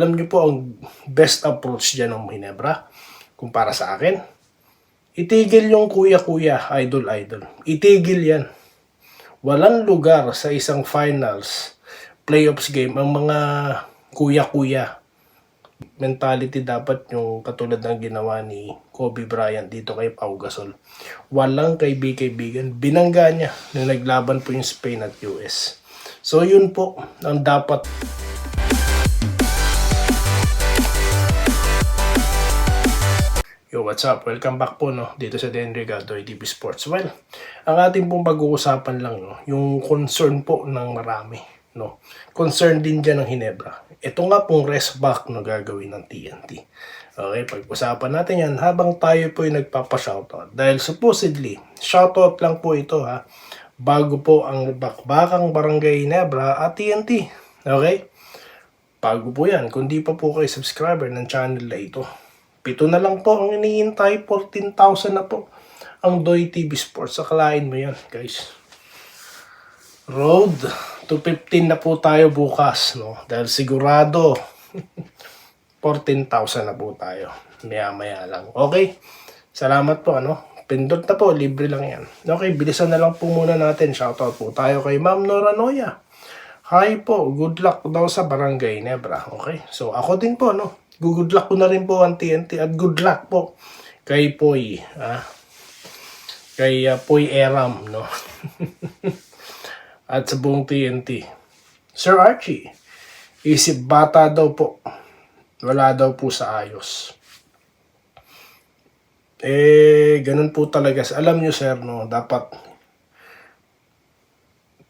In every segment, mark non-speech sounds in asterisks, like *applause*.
Alam niyo po ang best approach dyan ng Hinebra, kung para sa akin. Itigil yung kuya-kuya, idol-idol. Itigil yan. Walang lugar sa isang finals, playoffs game, ang mga kuya-kuya. Mentality dapat yung katulad ng ginawa ni Kobe Bryant dito kay Pau Gasol. Walang kaibig-kaibigan. Binangga niya na naglaban po yung Spain at US. So yun po ang dapat Yo, what's up? Welcome back po no dito sa Den Regado TV Sports. Well, ang ating pong pag-uusapan lang no, yung concern po ng marami, no. Concern din diyan ng Hinebra. Ito nga pong rest back no gagawin ng TNT. Okay, pag-usapan natin yan habang tayo po ay nagpapa-shoutout. Dahil supposedly, shoutout lang po ito ha, bago po ang bakbakang Barangay Hinebra at TNT. Okay? Bago po yan, kung di pa po kayo subscriber ng channel na ito, Pito na lang po ang iniintay, 14,000 na po ang Doy TV Sports. Akalain mo yan, guys. Road to 15 na po tayo bukas, no? Dahil sigurado, *laughs* 14,000 na po tayo. Maya-maya lang. Okay? Salamat po, ano? Pindot na po, libre lang yan. Okay, bilisan na lang po muna natin. Shoutout po tayo kay Ma'am Nora Noya. Hi po, good luck daw sa Barangay Nebra. Okay? So, ako din po, no? Good luck ko na rin po ang TNT at good luck po kay Poy. Ah? Kay uh, Poy Eram, no? *laughs* at sa buong TNT. Sir Archie, isip bata daw po. Wala daw po sa ayos. Eh, ganun po talaga. Alam nyo, sir, no, dapat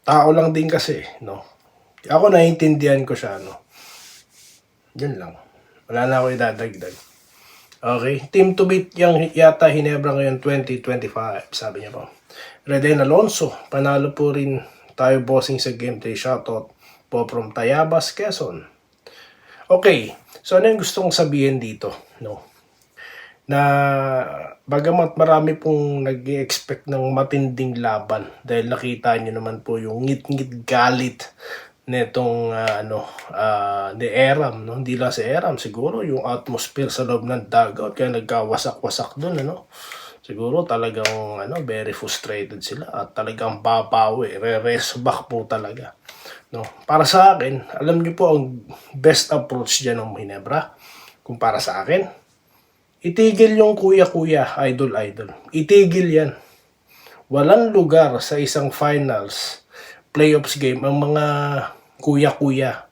tao lang din kasi, no. Ako naiintindihan ko siya, no. Yan lang. Wala na ako idadagdag. Okay. Team to beat yung yata Hinebra ngayon 2025, sabi niya po. Reden Alonso, panalo po rin tayo bossing sa game day shoutout po from Tayabas, Quezon. Okay, so ano yung gusto kong sabihin dito? No? Na bagamat marami pong nag expect ng matinding laban dahil nakita niyo naman po yung ngit-ngit galit netong ah, ano ah, ni Eram no? Hindi lang si Eram siguro yung atmosphere sa loob ng dugout kaya nagkawasak-wasak doon ano? Siguro talagang ano very frustrated sila at talagang babawi re-rest po talaga no? Para sa akin alam niyo po ang best approach diyan ng Hinebra kung para sa akin? Itigil yung kuya-kuya idol-idol itigil yan. Walang lugar sa isang finals playoffs game ang mga kuya-kuya.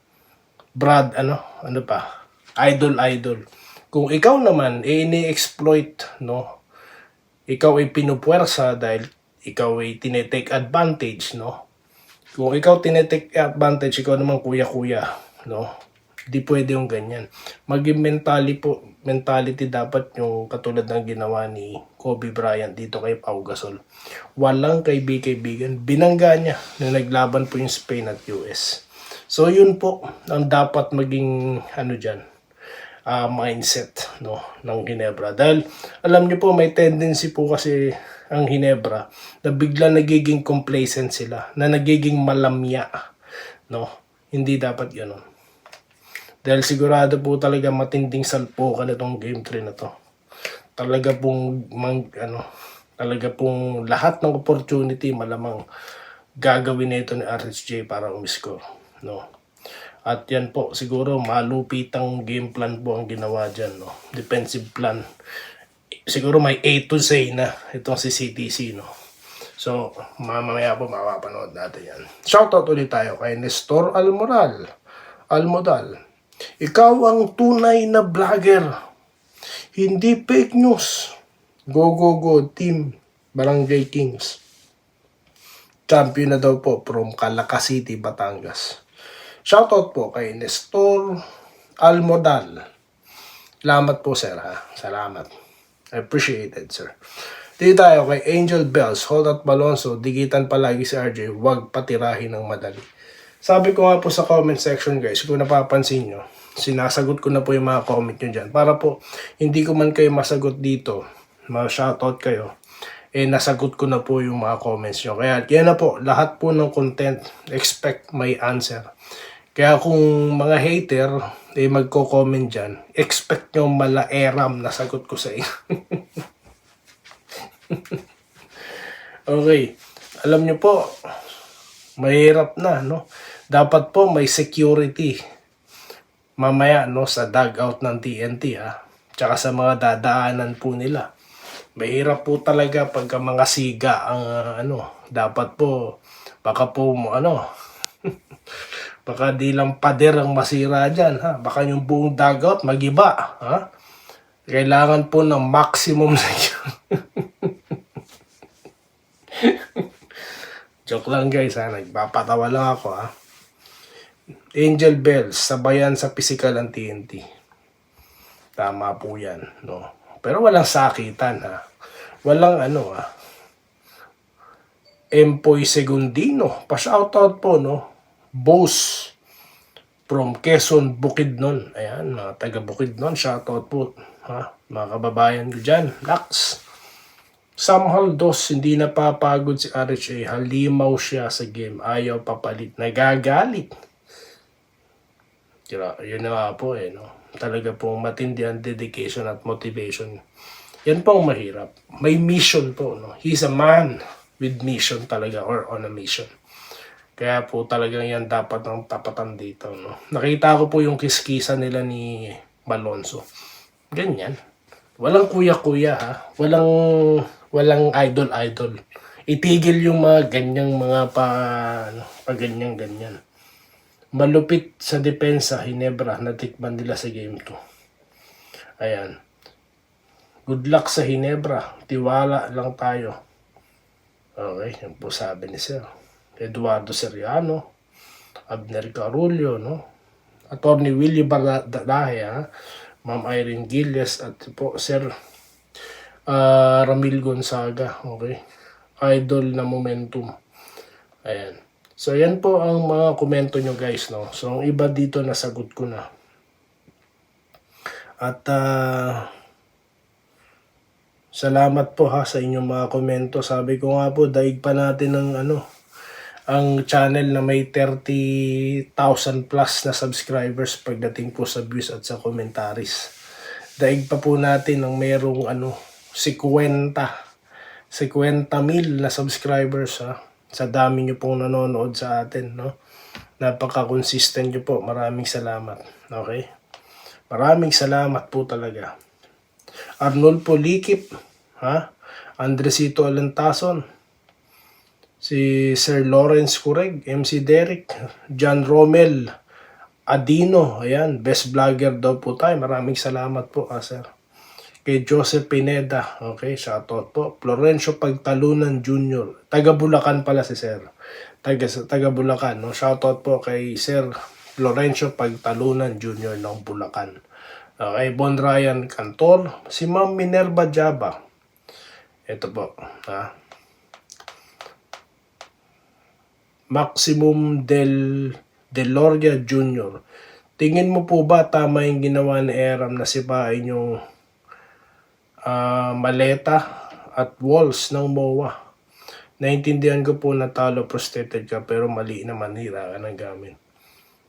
Brad ano ano pa? Idol idol. Kung ikaw naman eh, ini-exploit no? Ikaw ay pinupuwersa dahil ikaw ay tinetake advantage no? Kung ikaw tinetake advantage ikaw naman kuya-kuya no? Di pwede yung ganyan. Maging mentally po mentality dapat yung katulad ng ginawa ni Kobe Bryant dito kay Pau Gasol. Walang kaibig-kaibigan binangga niya na naglaban po yung Spain at US so yun po ang dapat maging ano dyan ah, mindset no ng Ginebra. Dahil alam niyo po may tendency po kasi ang Ginebra na bigla nagiging complacent sila na nagiging malamya no? Hindi dapat ganoon dahil sigurado po talaga matinding salpukan itong game 3 na to. Talaga pong mang, ano, talaga pong lahat ng opportunity malamang gagawin nito ni RSJ para umisko, no. At yan po, siguro malupitang game plan po ang ginawa dyan, no. Defensive plan. Siguro may A to Z na itong si CTC, no. So, mamamaya po mapapanood natin yan. Shoutout ulit tayo kay Nestor Almoral. Almodal. Ikaw ang tunay na vlogger. Hindi fake news. Go, go, go, team Barangay Kings. Champion na daw po from Calaca City, Batangas. Shoutout po kay Nestor Almodal. Salamat po, sir, ha? Salamat. I appreciate it, sir. Dito tayo kay Angel Bells, Hold at Balonso, digitan palagi si RJ, huwag patirahin ng madali. Sabi ko nga po sa comment section guys, kung napapansin nyo, sinasagot ko na po yung mga comment nyo dyan. Para po, hindi ko man kayo masagot dito, ma-shoutout kayo, eh nasagot ko na po yung mga comments nyo. Kaya yan na po, lahat po ng content, expect my answer. Kaya kung mga hater, eh magko-comment dyan, expect nyo mala eram na sagot ko sa inyo. *laughs* okay. Alam nyo po, mahirap na, no? Dapat po may security mamaya, no, sa dugout ng TNT, ha? Tsaka sa mga dadaanan po nila. Mahirap po talaga pagka mga siga ang ah, ano, dapat po baka po ano *laughs* baka di lang pader ang masira dyan ha? Baka yung buong dugout magiba ha? Kailangan po ng maximum security *laughs* joke lang guys ha? Nagpapatawa lang ako ha? Angel Bells sabayan sa physical ang TNT tama po yan no? Pero walang sakitan ha? Walang ano ha? Empoy Segundino. Pa-shoutout po, no? Boss from Quezon, Bukidnon. Ayan, mga taga Bukidnon. Shoutout po, ha? Mga kababayan ko dyan. Lax. Sam Haldos, hindi napapagod si RHA. Halimaw siya sa game. Ayaw papalit. Nagagalit. Tira, yun na nga po eh, no? Talaga pong matindi ang dedication at motivation. Yan po ang mahirap. May mission po, no? He's a man with mission talaga or on a mission. Kaya po talagang yan dapat ang tapatan dito. No? Nakita ko po yung kiskisa nila ni Malonzo. Ganyan. Walang kuya-kuya ha. Walang, walang idol-idol. Itigil yung mga ganyang mga pa, ano, pa ganyan-ganyan. Malupit sa depensa, Hinebra, natikman nila sa game 2. Ayan. Good luck sa Hinebra. Tiwala lang tayo. Okay, yan po sabi ni Sir. Eduardo Seriano, Abner Carullo, no? Attorney Willie Bardahe, ha? Ma'am Irene Gilles, at po Sir ah, Ramil Gonzaga, okay? Idol na momentum. Ayan. So, yan po ang mga komento nyo guys, no? So, ang iba dito nasagot ko na. At, ah, Salamat po ha sa inyong mga komento. Sabi ko nga po, daig pa natin ng ano, ang channel na may 30,000 plus na subscribers pagdating po sa views at sa commentaries. Daig pa po natin ng merong ano, 50, 50 mil na subscribers ha. Sa dami nyo pong nanonood sa atin, no? Napaka-consistent nyo po. Maraming salamat. Okay? Maraming salamat po talaga. Arnolfo Likip, ha? Andresito Alentason, si Sir Lawrence Cureg, MC Derek, John Romel, Adino, ayan, best vlogger daw po tayo. Maraming salamat po, ah, sir. Kay Joseph Pineda, okay, shoutout po. Florencio Pagtalunan Jr., taga Bulacan pala si sir. Taga, taga Bulacan, no? Shoutout po kay Sir Florencio Pagtalunan Jr. ng Bulacan. Okay, Bon Ryan Cantor, si Ma'am Minerva Jaba. Ito po, ha? Maximum del Deloria Jr. Tingin mo po ba tama yung ginawa ni Eram na sipain yung ah, maleta at walls ng MOA? Naintindihan ko po na talo prosthetic ka pero mali naman hira ka ng gamit.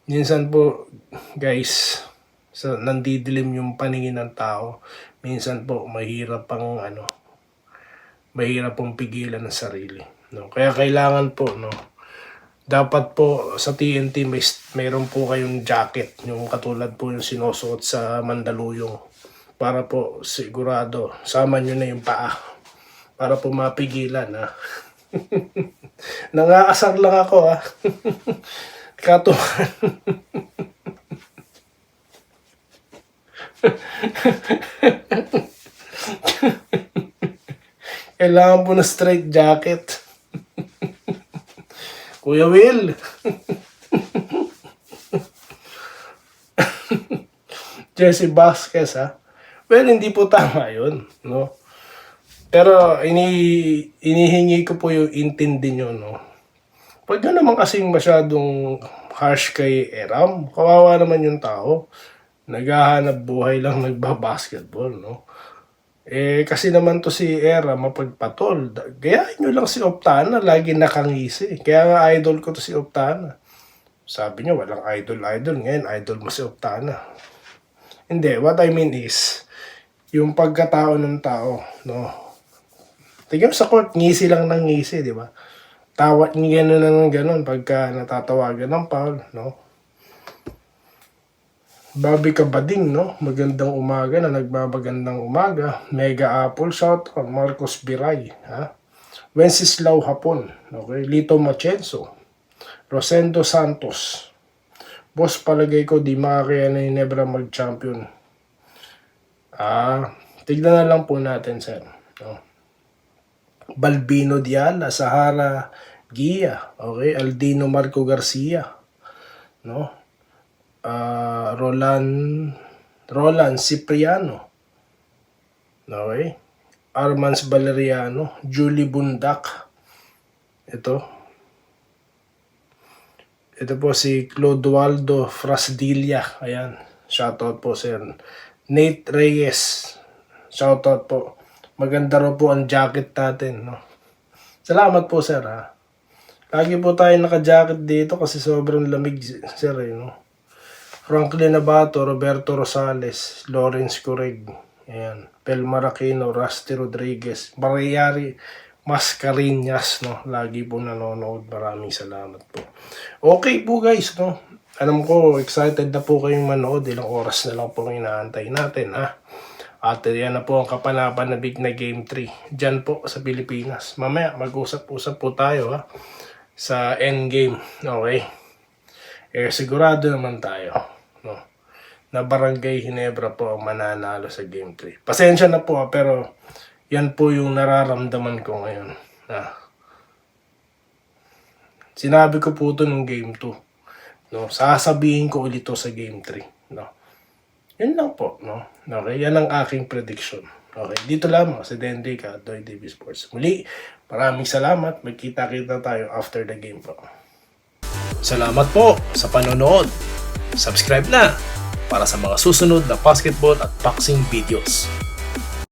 Minsan po, guys, sa nandidilim yung paningin ng tao, minsan po mahirap pang ano, mahirap pong pigilan ng sarili. No? Kaya kailangan po, no, dapat po sa TNT may mayroon po kayong jacket, yung katulad po yung sinusuot sa Mandaluyong para po sigurado sama nyo na yung paa para po mapigilan ha. *laughs* Nangaasar lang ako ha. *laughs* Katuhan. *laughs* Kailangan po na straight jacket. Kuya Will. Jesse Vasquez ha. Well, hindi po tama yun. No? Pero ini inihingi ko po yung intindi nyo. No? Pag yun naman kasing masyadong harsh kay Eram, kawawa naman yung tao. Naghahanap buhay lang *laughs* nagbabasketball. No? Eh, kasi naman to si Era, mapagpatol. Gayahin nyo lang si Optana, lagi nakangisi. Kaya nga idol ko to si Optana. Sabi niyo, walang idol-idol. Ngayon, idol mo si Optana. Hindi, what I mean is, yung pagkatao ng tao, no? Tingnan mo sa court, ngisi lang ng ngisi, di ba? Tawat niya gano'n na ng gano'n pagka natatawagan ng foul, no? Bobby Kabading, no? Magandang umaga na nagbabagandang umaga. Mega Apple, shout out. Marcos Biray, ha? Wenceslao Hapon, okay? Lito Machenso. Rosendo Santos. Boss, palagay ko di makakaya na yung Nebra mag-champion. Ah, tignan na lang po natin, sir. No? Balbino Diala, Sahara Gia, okay? Aldino Marco Garcia, no? Ah, Roland Roland Cipriano. Okay? Armans Valeriano, Julie Bundak. Ito. Ito po si Clodoaldo Frasdilla. Ayan. Shoutout po sir. Nate Reyes. Shoutout po. Maganda raw po ang jacket natin. No? Salamat po sir ha. Lagi po tayo naka-jacket dito kasi sobrang lamig sir eh, no? Franklin Abato, Roberto Rosales, Lawrence Correg, ayan, Pel Maracino, Rusty Rodriguez, Barayari Mascarinas, no? Lagi po nanonood. Maraming salamat po. Okay po guys, no? Alam ko, excited na po kayong manood. Ilang oras na lang po inaantay natin, ha? At yan na po ang kapanapan na big na Game 3. Diyan po sa Pilipinas. Mamaya, mag-usap-usap po tayo, ha? Sa endgame, okay? Eh, sigurado naman tayo? Na Barangay Hinebra po ang mananalo sa Game 3. Pasensya na po, pero yan po yung nararamdaman ko ngayon. Ah. Sinabi ko po ito nung Game 2. No? Sasabihin ko ulit to sa Game 3. No? Yun lang po. No? Okay, yan ang aking prediction. Okay, dito lamang si Dendrick at Doy TV Sports. Muli, maraming salamat. Magkita-kita tayo after the game po. Salamat po sa panonood. Subscribe na para sa mga susunod na basketball at boxing videos.